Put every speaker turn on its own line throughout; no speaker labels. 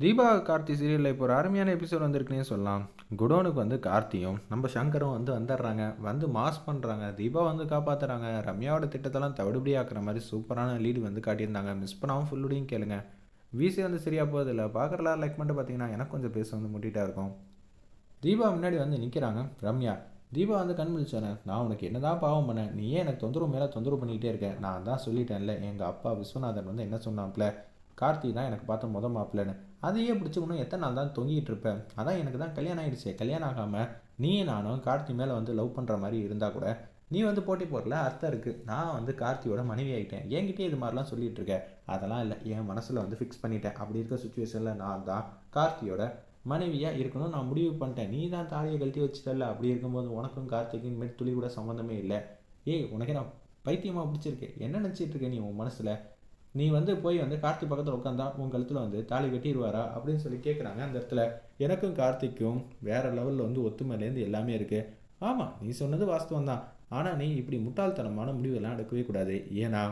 தீபா கார்த்தி சீரியலில் இப்போ ஒரு அருமையான எபிசோட் வந்திருக்குன்னே சொல்லலாம். குடோனுக்கு வந்து கார்த்தியும் நம்ம சங்கரும் வந்து வந்துடுறாங்க. வந்து மாஸ் பண்ணுறாங்க தீபா வந்து காப்பாற்றுறாங்க ரம்யாவோட திட்டத்தெல்லாம் தவிடுபடி ஆக்குற மாதிரி சூப்பரான லீடு வந்து காட்டியிருந்தாங்க. மிஸ் பண்ணாமல் ஃபுல்லுடையும் கேளுங்க. வீசி வந்து சரியாக போகுது இல்லை. பார்க்குறலாம் லைக் பண்ணிட்டு பார்த்தீங்கன்னா எனக்கு கொஞ்சம் பேச வந்து முட்டிட்டா இருக்கும். தீபா முன்னாடி வந்து நிற்கிறாங்க ரம்யா. தீபா வந்து கண் நான் உனக்கு என்னதான் பாவம் பண்ணேன். நீ ஏன் எனக்கு தொந்தரவு மேலே தொந்தரவு பண்ணிக்கிட்டே இருக்க? நான் தான் சொல்லிட்டேன்ல. எங்கள் அப்பா விஸ்வநாதன் வந்து என்ன சொன்னாப்ல? கார்த்தி தான் எனக்கு பார்த்த மொதல் மாப்பிள்ளன்னு. அதையே பிடிச்சி இன்னும் எத்தனை நாள் தான் தொங்கிட்டு இருப்பேன் அதான் எனக்கு தான் கல்யாணம் ஆகிடுச்சு கல்யாணம் ஆகாமல் நீ நானும் கார்த்தி மேலே வந்து லவ் பண்ணுற மாதிரி இருந்தால் கூட நீ வந்து போட்டி போடல அர்த்தம் இருக்குது நான் வந்து கார்த்தியோட மனைவி ஆகிட்டேன் என்கிட்டயே இது மாதிரிலாம் சொல்லிட்டு இருக்கேன் அதெல்லாம் இல்லை. என் மனசில் வந்து ஃபிக்ஸ் பண்ணிட்டேன். அப்படி இருக்க சுச்சுவேஷனில் நான் தான் கார்த்தியோட மனைவியாக இருக்கணும். நான் முடிவு பண்ணிட்டேன். நீ தான் தாலியை கழட்டி வச்சுட்டல அப்படி இருக்கும்போது உனக்கும் கார்த்திக்கும் இனிமேல் துளி கூட சம்மந்தமே இல்லை. ஏய் உனக்கு நான் பைத்தியமாக பிடிச்சிருக்கு என்ன நினச்சிட்டு இருக்க நீ உன் மனசில்? நீ வந்து போய் வந்து கார்த்திக் பக்கத்தில் உட்காந்தா உன் கழுத்தில் வந்து தாலி கட்டிடுவாரா அப்படின்னு சொல்லி கேட்குறாங்க அந்த இடத்துல. எனக்கும் கார்த்திக்கும் வேறு லெவலில் வந்து ஒத்துமையிலேருந்து எல்லாமே இருக்குது ஆமாம் நீ சொன்னது வாஸ்தவம் தான் ஆனால் நீ இப்படி முட்டாள்தனமான முடிவெல்லாம் எடுக்கவே கூடாது. ஏன்னா?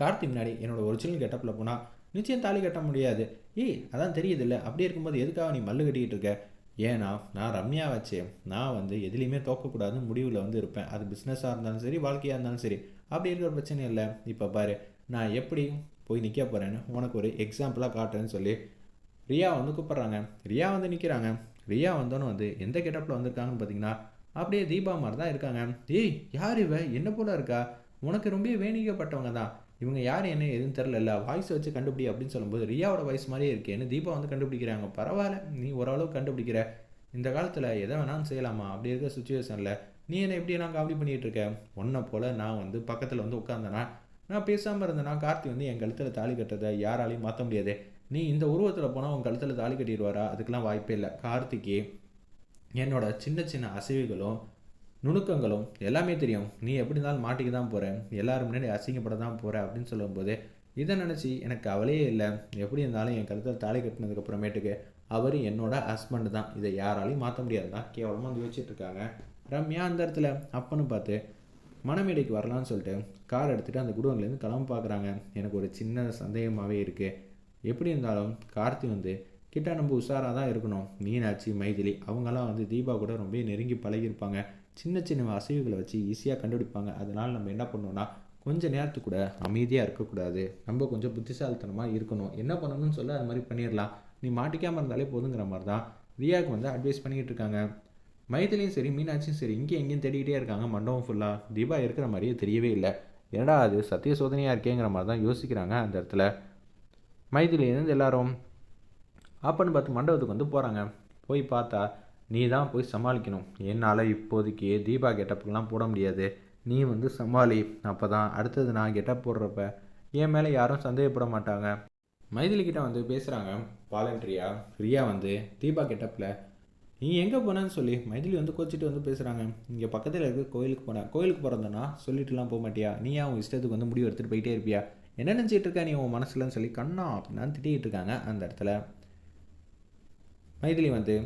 கார்த்தி முன்னாடி என்னோட ஒரிஜினல் கெட்டப்பில் போனால் நிச்சயம் தாலி கட்ட முடியாது. ஏய் அதான் தெரியுதுல்ல. அப்படி இருக்கும்போது எதுக்காக நீ மல்லு கட்டிக்கிட்டு இருக்க? ஏன்னா நான் ரம்யா வச்சே. நான் வந்து எதுலேயுமே தோக்கக்கூடாதுன்னு முடிவில் வந்து இருப்பேன். அது பிஸ்னஸாக இருந்தாலும் சரி வாழ்க்கையாக இருந்தாலும் சரி. அப்படி இருக்கிற பிரச்சனை இல்லை. இப்போ பாரு நான் எப்படி போய் நிற்க போகிறேன்னு உனக்கு ஒரு எக்ஸாம்பிளாக காட்டுறேன்னு சொல்லி ரியா வந்து கூப்பிட்றாங்க. ரியா வந்து நிற்கிறாங்க ரியா வந்தோன்னு வந்து எந்த கெட்டப்பில் வந்திருக்காங்கன்னு பார்த்தீங்கன்னா அப்படியே தீபா மாதிரி தான் இருக்காங்க. ஏய் யார் இவ? என்ன போல இருக்கா? உனக்கு ரொம்ப வேணிக்கப்பட்டவங்க தான். இவங்க யார் என்ன எதுவும் தெரில வாய்ஸ் வச்சு கண்டுபிடி அப்படின்னு சொல்லும்போது ரியாவோட வாய்ஸ் மாதிரியே இருக்கேன்னு தீபா வந்து கண்டுபிடிக்கிறாங்க? பரவாயில்ல. நீ ஓரளவு கண்டுபிடிக்கிற. இந்த காலத்தில் எதை வேணாலும் செய்யலாமா? அப்படி இருக்க சுச்சுவேஷனில் நீ என்ன எப்படி நான் காமெடி பண்ணிகிட்டு இருக்க? உன்னை போல் நான் வந்து பக்கத்தில் வந்து உட்காந்தேன்னா நான் பேசாமல் இருந்தேன்னா கார்த்தி வந்து என் கழுத்தில் தாலி கட்டுறதை யாராலையும் மாற்ற முடியாது. நீ இந்த உருவத்தில் போனால் உன் கழுத்தில் தாலி கட்டிடுவாரா? அதுக்கெலாம் வாய்ப்பே இல்லை. கார்த்திக்கு என்னோட சின்ன சின்ன அசைவுகளும் நுணுக்கங்களும் எல்லாமே தெரியும். நீ எப்படி இருந்தாலும் மாட்டிக்க தான் போகிற எல்லாரும் முன்னாடி அசிங்கப்பட தான் போகிற அப்படின்னு சொல்லும்போது இதை நினச்சி எனக்கு கவலையே இல்லை. எப்படி இருந்தாலும் என் கழுத்தில் தாலி கட்டினதுக்கப்புறமேட்டுக்கு அவர் என்னோட ஹஸ்பண்ட் தான். இதை யாராலையும் மாற்ற முடியாது தான் கேவலமாக வந்து வச்சுட்டு இருக்காங்க. ரம்யா அந்த இடத்துல அப்பன்னு பார்த்து மணமேடைக்கு வரலான்னு சொல்லிட்டு கார் எடுத்துகிட்டு அந்த குடோன்லேருந்து கிளம்ப பார்க்குறாங்க. எனக்கு ஒரு சின்ன சந்தேகமாகவே இருக்குது எப்படி இருந்தாலும் கார்த்தி வந்து கிட்ட நம்ம உஷாராக தான் இருக்கணும். மீனாட்சி மைதிலி அவங்கெல்லாம் வந்து தீபா கூட ரொம்ப நெருங்கி பழகியிருப்பாங்க. சின்ன சின்ன அசைவுகளை வச்சு ஈஸியாக கண்டுபிடிப்பாங்க. அதனால் நம்ம என்ன பண்ணோன்னா கொஞ்சம் நேரத்துக்கு கூட அமைதியாக இருக்கக்கூடாது. நம்ம கொஞ்சம் புத்திசாலித்தனமாக இருக்கணும். என்ன பண்ணணும்னு சொல்ல அது மாதிரி பண்ணிடலாம் நீ மாட்டிக்காமல் இருந்தாலே போதுங்கிற மாதிரி தான். ரியாவுக்கு வந்து அட்வைஸ் பண்ணிக்கிட்டு இருக்காங்க. மைதிலையும் சரி மீனாட்சியும் சரி இங்கே எங்கேயும் தேடிக்கிட்டே இருக்காங்க. மண்டபம் ஃபுல்லாக தீபா இருக்கிற மாதிரியே தெரியவே இல்லை. என்னடா அது சத்திய சோதனையாக இருக்கேங்கிற மாதிரி தான் யோசிக்கிறாங்க அந்த இடத்துல. மைதிலிருந்து எல்லாரும் அப்பன்னு பார்த்து மண்டபத்துக்கு வந்து போகிறாங்க போய் பார்த்தா நீ தான் போய் சமாளிக்கணும். என்னால் இப்போதைக்கு தீபா கெட்டப்புலாம் போட முடியாது. நீ வந்து சமாளி. அப்போ தான் அடுத்தது நான் கெட்டப் போடுறப்ப என் மேலே யாரும் சந்தேகப்பட மாட்டாங்க. மைதிலி கிட்ட வந்து பேசுகிறாங்க வாலண்டரியா ரியா வந்து தீபா கெட்டப்பில் நீ எங்கே போனேன்னு சொல்லி மைதிலி வந்து கோச்சிட்டு வந்து பேசுகிறாங்க இங்கே பக்கத்தில் இருக்க கோயிலுக்கு போனேன் கோயிலுக்கு போகிறதுனா சொல்லிட்டுலாம் போக மாட்டியா? நீ உன் இஷ்டத்துக்கு வந்து முடிவு எடுத்துகிட்டு போயிட்டே இருப்பியா? என்ன நினச்சிட்டு இருக்கா நீ உன் மனசுலன்னு சொல்லி கண்ணா அப்படின்னா திட்டிகிட்டு இருக்காங்க அந்த இடத்துல. மைதிலி வந்து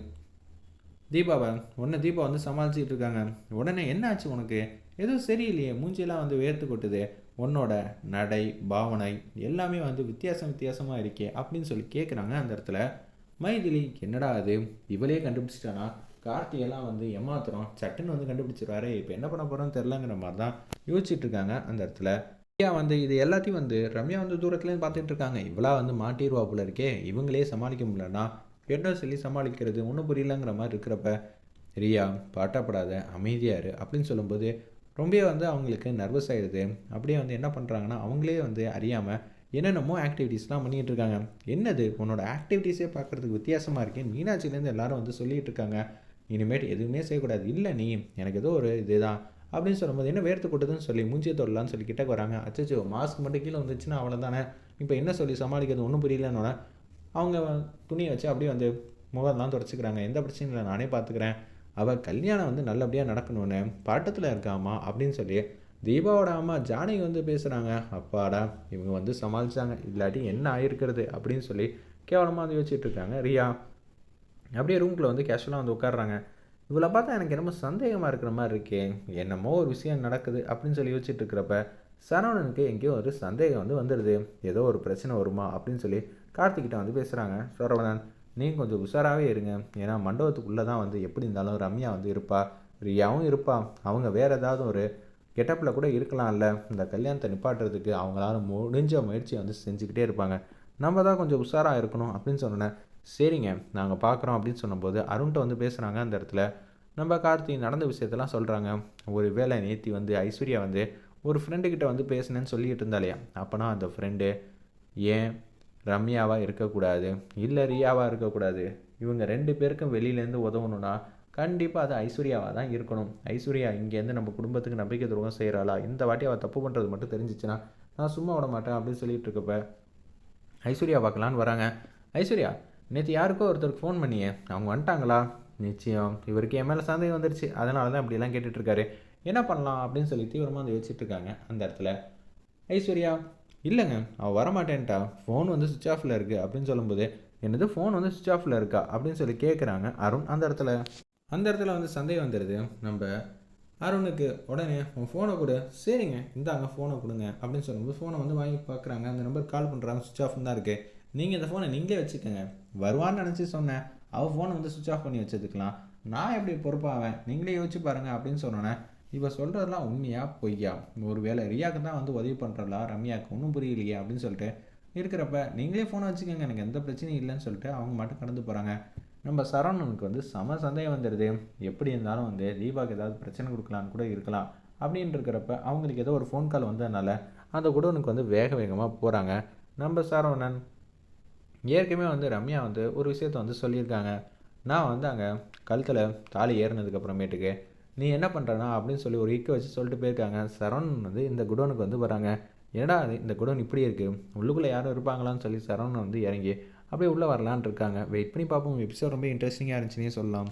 தீபாவை உடனே தீபா வந்து சமாளிச்சிட்டு இருக்காங்க. உடனே என்ன ஆச்சு உனக்கு? எதுவும் சரியில்லையே. மூஞ்சியெல்லாம் வந்து வேர்த்து கொட்டுது. உன்னோட நடை பாவனை எல்லாமே வந்து வித்தியாசம் வித்தியாசமாக இருக்கே அப்படின்னு சொல்லி கேட்குறாங்க அந்த இடத்துல. மைதிலி என்னடா அது இவளே கண்டுபிடிச்சிட்டானா? கார்த்தியெல்லாம் வந்து ஏமாத்துறோம் சட்டுன்னு வந்து கண்டுபிடிச்சிருவாரு. இப்போ என்ன பண்ண போகிறோன்னு தெரிலங்கிற மாதிரி தான் யோசிச்சுட்டு இருக்காங்க அந்த இடத்துல. ரம்யா வந்து இது எல்லாத்தையும் வந்து ரம்யா வந்து தூரத்துலேருந்து பார்த்துட்டு இருக்காங்க. இவளா வந்து மாட்டிடுவா போல இருக்கே. இவங்களே சமாளிக்க முடியலன்னா என்ன சொல்லி சமாளிக்கிறது ஒன்றும் புரியலங்கிற மாதிரி இருக்கிறப்ப ரியா பாட்டப்படாத அமைதியாரு அப்படின்னு சொல்லும்போது ரொம்ப வந்து அவங்களுக்கு நர்வஸ் ஆகிடுது அப்படியே வந்து என்ன பண்ணுறாங்கன்னா அவங்களே வந்து அறியாமல் என்னென்னமோ ஆக்டிவிட்டீஸ்லாம் பண்ணிகிட்டு இருக்காங்க என்னது? உன்னோட ஆக்டிவிட்டீஸே பார்க்குறதுக்கு வித்தியாசமாக இருக்கேன் மீனாட்சிலேருந்து எல்லாரும் வந்து சொல்லிகிட்டு இருக்காங்க இனிமேட் எதுவுமே செய்யக்கூடாது. இல்லை நீ எனக்கு ஏதோ ஒரு இதுதான் அப்படின்னு சொல்லும்போது என்ன வேர்த்து கொட்டுதுன்னு சொல்லி மூஞ்சியை தொடலான்னு சொல்லி கிட்டக்கு வராங்க. அச்சோ மாஸ்க் மட்டும் கீழே வந்துச்சுன்னா அவ்வளோ தானே இப்போ என்ன சொல்லி சமாளிக்கிறது? ஒன்றும் புரியலன்னோட அவங்க துணியை வச்சு அப்படியே வந்து முகம்லாம் தொடச்சிக்கிறாங்க. எந்த பிரச்சனையும் இல்லை நானே பார்த்துக்கிறேன். அவள் கல்யாணம் வந்து நல்லபடியாக நடக்கணும்னு பாட்டத்தில் இருக்காமா அப்படின்னு சொல்லி தீபாவோட அம்மா ஜானகி வந்து பேசுகிறாங்க அப்பாடா இவங்க வந்து சமாளித்தாங்க இல்லாட்டி என்ன ஆயிருக்கிறது அப்படின்னு சொல்லி கேவலமாக வந்து யோசிச்சுட்டு இருக்காங்க. ரியா அப்படியே ரூம்குள்ளே வந்து கேஷுவலாக வந்து உட்காடுறாங்க இவளை பார்த்தா எனக்கு என்னமோ சந்தேகமாக இருக்கிற மாதிரி இருக்கே. என்னமோ ஒரு விஷயம் நடக்குது அப்படின்னு சொல்லி யோசிச்சுட்டு இருக்கிறப்ப சரவணனுக்கு எங்கேயோ ஒரு சந்தேகம் வந்து வந்துடுது ஏதோ ஒரு பிரச்சனை வருமா அப்படின்னு சொல்லி கார்த்திக்கிட்ட வந்து பேசுகிறாங்க சரவணன் நீங்கள் கொஞ்சம் உஷாராகவே இருங்க. ஏன்னா மண்டபத்துக்குள்ளே தான் வந்து எப்படி இருந்தாலும் ரம்யா வந்து இருப்பா. ரியாவும் இருப்பா. அவங்க வேறு ஏதாவது ஒரு கெட்டப்பில் கூட இருக்கலாம்ல. இந்த கல்யாணத்தை நிப்பாட்டுறதுக்கு அவங்களால முடிஞ்ச முயற்சியை வந்து செஞ்சுக்கிட்டே இருப்பாங்க. நம்ம தான் கொஞ்சம் உஷாராக இருக்கணும் அப்படின்னு சொன்னேன் சரிங்க நாங்கள் பார்க்குறோம் அப்படின்னு சொன்னபோது அருண்கிட்ட வந்து பேசுகிறாங்க அந்த இடத்துல. நம்ம கார்த்தி நடந்த விஷயத்தெல்லாம் சொல்கிறாங்க ஒரு வேலை நேத்தி வந்து ஐஸ்வர்யா வந்து ஒரு ஃப்ரெண்டுக்கிட்ட வந்து பேசினேன்னு சொல்லிட்டு இருந்தாலையா அப்போனா அந்த ஃப்ரெண்டு ஏன் ரம்யாவாக இருக்கக்கூடாது? இல்லை ரியாவாக இருக்கக்கூடாது? இவங்க ரெண்டு பேருக்கும் வெளியிலேருந்து உதவணும்னா கண்டிப்பாக அது ஐஸ்வர்யாவாக தான் இருக்கணும். ஐஸ்வர்யா இங்கேருந்து நம்ம குடும்பத்துக்கு நம்பிக்கை துரோகம் செய்கிறாளா இந்த வாட்டி அவள் தப்பு பண்ணுறது மட்டும் தெரிஞ்சிச்சுன்னா நான் சும்மா விட மாட்டேன் அப்படின்னு சொல்லிட்டு இருக்கப்ப ஐஸ்வர்யா பார்க்கலான்னு வராங்க. ஐஸ்வர்யா நேற்று யாருக்கோ ஒருத்தருக்கு ஃபோன் பண்ணியே. அவங்க வந்துட்டாங்களா? நிச்சயம். இவருக்கு என் மேலே சந்தேகம் வந்துருச்சு. அதனால தான் அப்படிலாம் கேட்டுட்ருக்காரு என்ன பண்ணலாம் அப்படின்னு சொல்லி தீவிரமாக வந்து யோசிச்சுட்டு இருக்காங்க அந்த இடத்துல. ஐஸ்வர்யா இல்லைங்க அவள் வரமாட்டேன்ட்டா. ஃபோன் வந்து சுவிச் ஆஃபில் இருக்குது அப்படின்னு சொல்லும்போது என்னது ஃபோன் வந்து சுவிச் ஆஃபில் இருக்கா? அப்படின்னு சொல்லி கேட்குறாங்க அருண் அந்த இடத்துல. அந்த இடத்துல வந்து சந்தேகம் வந்துடுது நம்ம அருணுக்கு உடனே உன் ஃபோனை கொடு. சரிங்க. இந்தாங்க ஃபோனை கொடுங்க. அப்படின்னு சொல்லும்போது ஃபோனை வந்து வாங்கி பார்க்குறாங்க. அந்த நம்பர் கால் பண்ணுறாங்க சுவிச் ஆஃப் தான் இருக்குது நீங்கள் இந்த ஃபோனை நீங்களே வச்சுக்கோங்க. வருவான்னு நினச்சி சொன்னேன். அவள் ஃபோனை வந்து சுவிச் ஆஃப் பண்ணி வச்சதுக்கலாம் நான் எப்படி பொறுப்பாவேன்? நீங்களே யோசிச்சு பாருங்கள் அப்படின்னு சொன்னோன்னே இப்போ சொல்கிறதெல்லாம் உண்மையா பொய்யா? ஒரு வேளை ரியாவுக்கு தான் வந்து உதவி பண்ணுறலா ரம்யாவுக்கு ஒன்றும் புரியலையே? அப்படின்னு சொல்லிட்டு இருக்கிறப்ப நீங்களே ஃபோனை வச்சுக்கோங்க. எனக்கு எந்த பிரச்சனையும் இல்லைன்னு சொல்லிட்டு அவங்க மட்டும் கடந்து போகிறாங்க நம்ம சரவணனுக்கு வந்து சம சந்தேகம் வந்துடுது எப்படி இருந்தாலும் வந்து தீபாவுக்கு ஏதாவது பிரச்சனை கொடுக்கலான்னு கூட இருக்கலாம். அப்படின்னு இருக்கிறப்ப அவங்களுக்கு ஏதோ ஒரு ஃபோன் கால் வந்ததுனால அந்த குடோனுக்கு வந்து வேக வேகமாக போகிறாங்க நம்ம சரவணன். ஏற்கனவே வந்து ரம்யா வந்து ஒரு விஷயத்த வந்து சொல்லியிருக்காங்க. நான் வந்து அங்கே கழுத்தில் தாலி ஏறினதுக்கப்புறமேட்டுக்கு நீ என்ன பண்ணுறனா அப்படின்னு சொல்லி ஒரு இக்க வச்சு சொல்லிட்டு போயிருக்காங்க. சரவணன் வந்து இந்த குடோனுக்கு வந்து வராங்க. என்னடா இந்த குடோன் இப்படி இருக்குது உள்ளுக்குள்ளே யாரும் இருப்பாங்களான்னு சொல்லி சரவணன் வந்து இறங்கி அப்படியே உள்ளே வரலான் இருக்காங்க. வெயிட் பண்ணி பார்ப்போம். எபிசோட் ரொம்ப இன்ட்ரெஸ்டிங்காக இருந்துச்சுன்னே சொல்லலாம்.